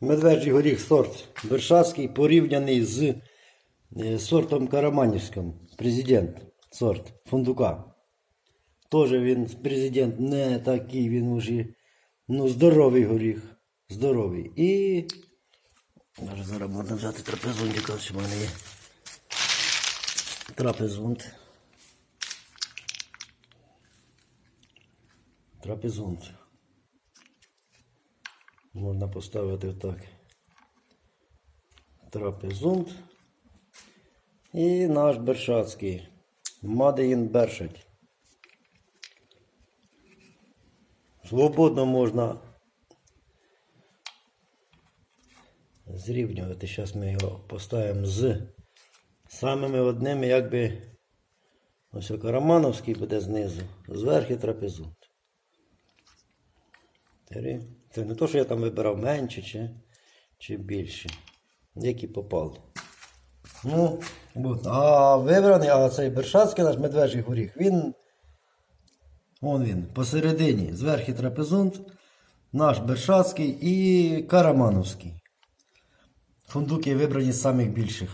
Медвежий горіх сорт Бершацький порівняний з е, сортом Караманівським. Президент сорт фундука. Теж він президент не такий, він уже ну, здоровий горіх. Здоровий. І. Даже зараз можна взяти трапезунтика, що в мене є. Трапезунт. Трапезунт. Можна поставити так. Трапезунт. І наш Бершацький. Мадеїн Бершать. Свободно можна зрівнювати. Зараз ми його поставимо з самими одними, якби ось Карамановський буде знизу, зверху трапезунт. Три. Це не то, що я там вибирав менше чи, чи більше. Які попали. Ну, а вибраний, а цей Бершацький наш медвежий горіх, він. Вон він, посередині, зверху трапезунт, наш Бершацький і Карамановський. Фундуки вибрані з самих більших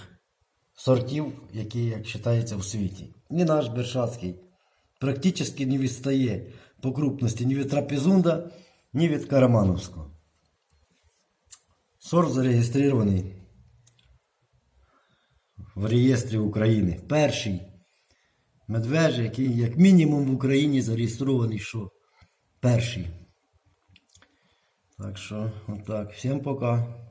сортів, які, як вважається, в світі. І наш Бершацький практично не відстає по крупності ні від трапезунда, ні від Карамановського. Сорт зареєстрований в реєстрі України. Перший медвежий, який як мінімум в Україні зареєстрований, що перший. Так що, отак. Всім пока.